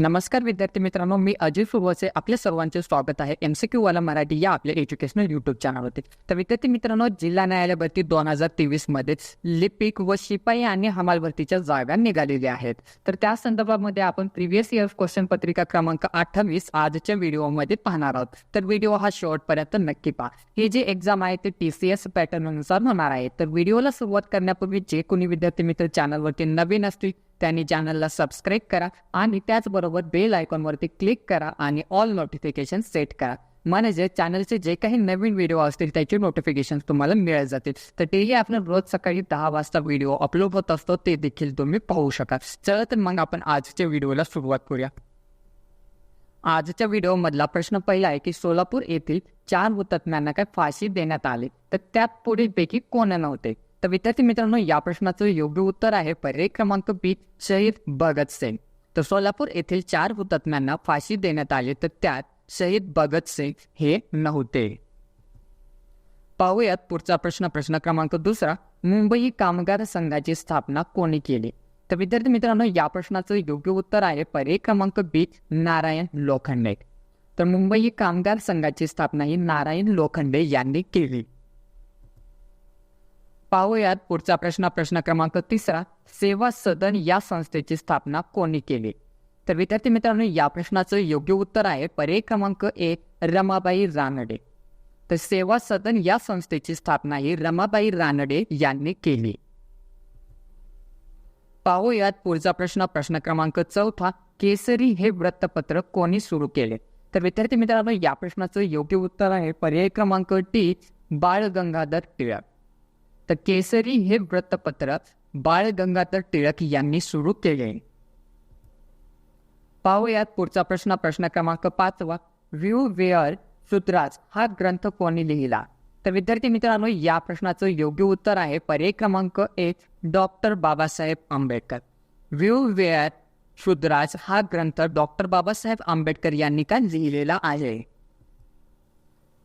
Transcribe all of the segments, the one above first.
नमस्कार विद्यार्थी मित्रांनो मी अजय सुरवसे आपल्या सर्वांचे स्वागत आहे एम सी क्यूवाला मराठी या आपल्या एज्युकेशनल युट्यूब चॅनलवरती तर विद्यार्थी मित्रांनो जिल्हा न्यायालय भरती दोन हजार तेवीसमध्येच लिपिक व शिपाई आणि हमाल भरतीच्या जागा निघालेल्या आहेत. तर त्या संदर्भामध्ये आपण प्रिव्हियस इयर क्वेश्चन पत्रिका क्रमांक अठ्ठावीस आजच्या व्हिडिओमध्ये पाहणार आहोत. तर व्हिडिओ हा शेवटपर्यंत नक्की पहा. ही जी एक्झाम आहे ते टी सी एस पॅटर्ननुसार होणार आहे. तर व्हिडिओला सुरुवात करण्यापूर्वी जे कोणी विद्यार्थी मित्र चॅनलवरती नवीन असतील त्यांनी चॅनलला सबस्क्राईब करा आणि त्याचबरोबर बेल आयकॉनवरती क्लिक करा आणि ऑल नोटिफिकेशन सेट करा. म्हणजे चॅनलचे जे काही नवीन व्हिडिओ असतील त्याचे नोटिफिकेशन तुम्हाला मिळत जातील. तर तेही आपण रोज सकाळी दहा वाजता व्हिडिओ अपलोड होत असतो ते देखील तुम्ही पाहू शकाल. चला तर मग आपण आजच्या व्हिडिओला सुरुवात करूया. आजच्या व्हिडिओमधला प्रश्न पहिला आहे की सोलापूर येथील चार हुतात्म्यांना काय फाशी देण्यात आली? तर त्यात पुढीलपैकी कोण नव्हते? तर विद्यार्थी मित्रांनो या प्रश्नाचं योग्य उत्तर आहे पर्याय क्रमांक बी शहीद भगतसिंग तर सोलापूर येथील चार हुतात्म्यांना फाशी देण्यात आली तर त्यात शहीद भगतसिंग हे नव्हते. पाहूयात पुढचा प्रश्न प्रश्न क्रमांक दुसरा. मुंबई कामगार संघाची स्थापना कोणी केली? तर विद्यार्थी मित्रांनो या प्रश्नाचं योग्य उत्तर आहे पर्याय क्रमांक बी नारायण लोखंडे. तर मुंबई कामगार संघाची स्थापना ही नारायण लोखंडे यांनी केली. पाहूयात पुढचा प्रश्न. प्रश्न क्रमांक तिसरा सेवा सदन या संस्थेची स्थापना कोणी केली? तर विद्यार्थी मित्रांनो या प्रश्नाचं योग्य उत्तर आहे पर्याय क्रमांक एक रमाबाई रानडे. तर सेवा सदन या संस्थेची स्थापना ही रमाबाई रानडे यांनी केली. पाहूयात पुढचा प्रश्न. प्रश्न क्रमांक चौथा केसरी हे वृत्तपत्र कोणी सुरू केले? तर विद्यार्थी मित्रांनो या प्रश्नाचं योग्य उत्तर आहे पर्याय क्रमांक टी बाळ गंगाधर टिळक. तर केसरी हे वृत्तपत्र बाळ गंगाधर टिळक यांनी सुरू केले. पाहूयात पुढचा प्रश्न प्रश्न क्रमांक पाचवा. व्ह्यू वेअर सुतराज हा ग्रंथ कोणी लिहिला? तर विद्यार्थी मित्रांनो या प्रश्नाचं योग्य उत्तर आहे पर्याय क्रमांक एक doctor Babasaheb Ambedkar. Who were Shudras हा ग्रंथ डॉक्टर बाबासाहेब आंबेडकर यांनी का लिहिलेला आहे?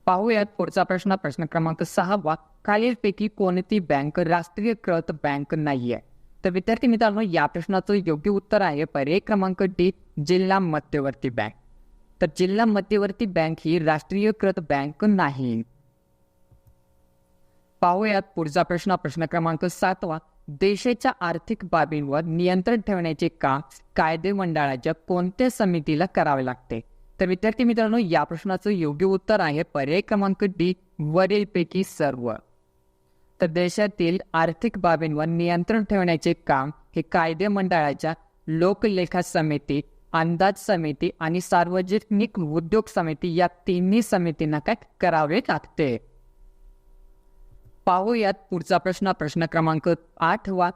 पाहूयात पुढचा प्रश्न. प्रश्न क्रमांक सहावा खालीलपैकी कोणती बँक राष्ट्रीयकृत बँक नाहीये? तर विद्यार्थी मित्रांनो या प्रश्नाचं योग्य उत्तर आहे पर्याय क्रमांक डी जिल्हा मध्यवर्ती बँक तर जिल्हा मध्यवर्ती बँक ही राष्ट्रीयकृत बँक नाही. पाहूयात पुढचा प्रश्न. प्रश्न क्रमांक सातवा देशाच्या आर्थिक बाबींवर नियंत्रण ठेवण्याचे काम कायदे मंडळाच्या कोणत्या समितीला करावे लागते? तर विद्यार्थी मित्रांनो या प्रश्नाचं योग्य उत्तर आहे पर्याय क्रमांक डी वरीलपैकी सर्व. तर देशातील आर्थिक बाबींवर नियंत्रण ठेवण्याचे काम हे कायदे मंडळाच्या लोकलेखा समिती अंदाज समिती आणि सार्वजनिक उद्योग समिती या तिन्ही समितींना काय करावे लागते? पाहूयात पुढचा प्रश्न. प्रश्न क्रमांक आठ वा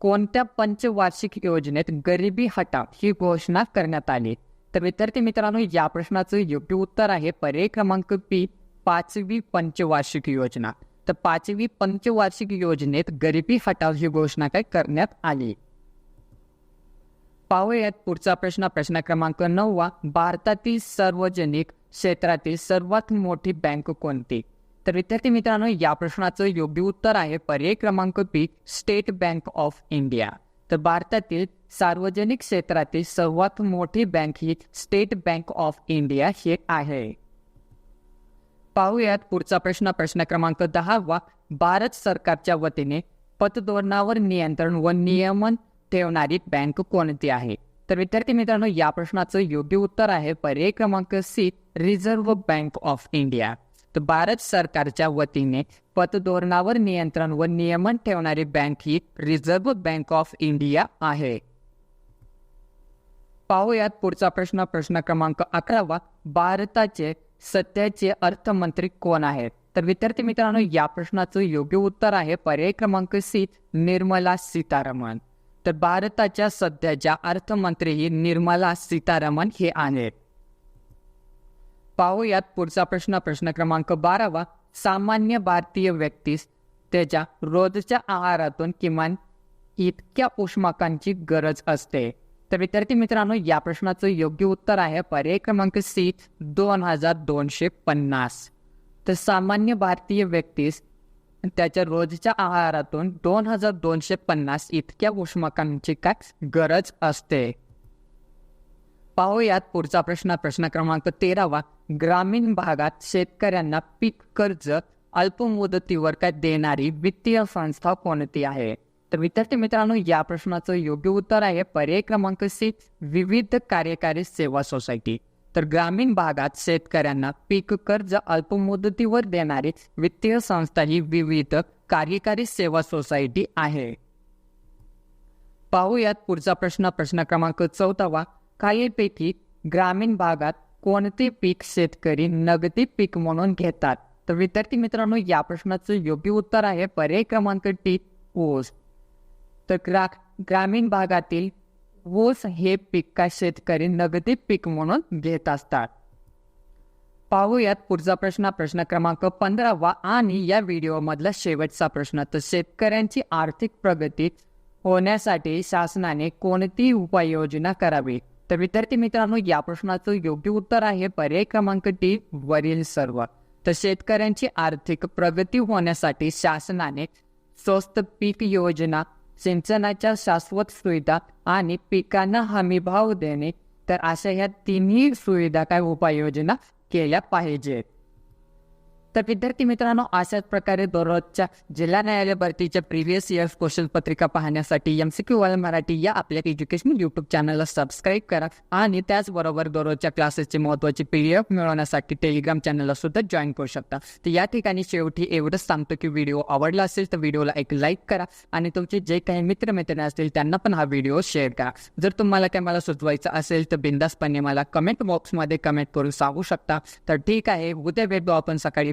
कोणत्या पंचवार्षिक योजनेत गरिबी हटाव ही घोषणा करण्यात आली? तर विद्यार्थी मित्रांनो या प्रश्नाचं योग्य उत्तर आहे पर्याय क्रमांक पी पाचवी पंचवार्षिक योजना. तर पाचवी पंचवार्षिक योजनेत गरिबी हटाव ही घोषणा काय करण्यात आली? पाहूयात पुढचा प्रश्न. प्रश्न क्रमांक नववा भारतातील सार्वजनिक क्षेत्रातील सर्वात मोठी बँक कोणती? तर विद्यार्थी मित्रांनो या प्रश्नाचं योग्य उत्तर आहे पर्याय क्रमांक B State Bank of India. तर भारतातील सार्वजनिक क्षेत्रातील सर्वात मोठी बँक ही स्टेट बँक ऑफ इंडिया हे आहे. पाहूयात पुढचा प्रश्न. प्रश्न क्रमांक दहावा भारत सरकारच्या वतीने पतधोरणावर नियंत्रण व नियमन ठेवणारी बँक कोणती आहे? तर विद्यार्थी मित्रांनो या प्रश्नाचं योग्य उत्तर आहे पर्याय क्रमांक C Reserve Bank of India. Bharat सरकारच्या वतीने पतधोरणावर नियंत्रण व नियमन ठेवणारी बँक ही रिझर्व्ह बँक ऑफ इंडिया आहे. पाहूयात पुढचा प्रश्न. प्रश्न क्रमांक अकरावा. भारताचे सध्याचे अर्थमंत्री कोण आहेत? तर विद्यार्थी मित्रांनो या प्रश्नाचं योग्य उत्तर आहे पर्याय क्रमांक सी निर्मला सीतारामन. तर भारताच्या सध्याच्या अर्थमंत्री ही निर्मला सीतारामन हे आहेत. पाहूयात पुढचा प्रश्न. प्रश्न क्रमांक बारावा. सामान्य भारतीय व्यक्तीस त्याच्या रोजच्या आहारातून किमान इतक्या उष्माकांची गरज असते. तर विद्यार्थी मित्रांनो या प्रश्नाचं योग्य उत्तर आहे पर्याय क्रमांक सी दोन हजार दोनशे पन्नास. तर सामान्य भारतीय व्यक्तीस त्याच्या रोजच्या आहारातून दोन हजार दोनशे पन्नास इतक्या उष्माकांची काय गरज असते? पाहूयात पुढचा प्रश्न. प्रश्न क्रमांक तेरावा. ग्रामीण भागात शेतकऱ्यांना पीक कर्ज अल्पमुदतीवर काय देणारी वित्तीय संस्था कोणती आहे? तर विद्यार्थी मित्रांनो या प्रश्नाचं योग्य उत्तर आहे पर्याय क्रमांक सी विविध कार्यकारी सेवा सोसायटी. तर ग्रामीण भागात शेतकऱ्यांना पीक कर्ज अल्पमुदतीवर देणारी वित्तीय संस्था ही विविध कार्यकारी सेवा सोसायटी आहे. पाहूयात पुढचा प्रश्न प्रश्न क्रमांक चौदावा. काहीपैकी ग्रामीण भागात कोणते पीक शेतकरी नगदी पीक म्हणून घेतात. तर विद्यार्थी मित्रांनो या प्रश्नाचं योग्य उत्तर आहे पर्याय क्रमांक टी ऊस. तर ग्रा ग्रामीण भागातील ऊस हे पीक का शेतकरी नगदी पीक म्हणून घेत असतात. पाहूयात पुढचा प्रश्न प्रश्न क्रमांक पंधरावा आणि या व्हिडिओमधला शेवटचा प्रश्न. तर शेतकऱ्यांची आर्थिक प्रगती होण्यासाठी शासनाने कोणती उपाययोजना करावी? तर विद्यार्थी मित्रांनो या प्रश्नाचं योग्य उत्तर आहे पर्याय क्रमांक टी वरील सर्व. तर शेतकऱ्यांची आर्थिक प्रगती होण्यासाठी शासनाने स्वस्त पीक योजना सिंचनाच्या शाश्वत सुविधा आणि पिकांना हमी भाव देणे तर अशा ह्या तिन्ही सुविधा काय उपाययोजना केल्या पाहिजेत? तर विद्यार्थी मित्रांनो अशाच प्रकारे दररोजच्या जिल्हा न्यायालय भरतीच्या प्रिव्हियस इयर्स क्वेश्चन पत्रिका पाहण्यासाठी एम सी क्यू वाल मराठी या आपल्या एज्युकेशन यूट्यूब चॅनलला सबस्क्राईब करा. आणि त्याचबरोबर दररोजच्या क्लासेसची महत्त्वाचे पी डी एफ मिळवण्यासाठी टेलिग्राम चॅनलला सुद्धा जॉईन करू शकता. तर या ठिकाणी शेवटी एवढंच सांगतो की व्हिडिओ आवडला असेल तर व्हिडिओला एक लाईक करा. आणि तुमचे जे काही मित्रमैत्रिणी असतील त्यांना पण हा व्हिडिओ शेअर करा. जर तुम्हाला काही मला सुचवायचं असेल तर बिंदासपणे मला कमेंट बॉक्समध्ये कमेंट करून सांगू शकता. तर ठीक आहे उद्या भेटतो आपण सकाळी.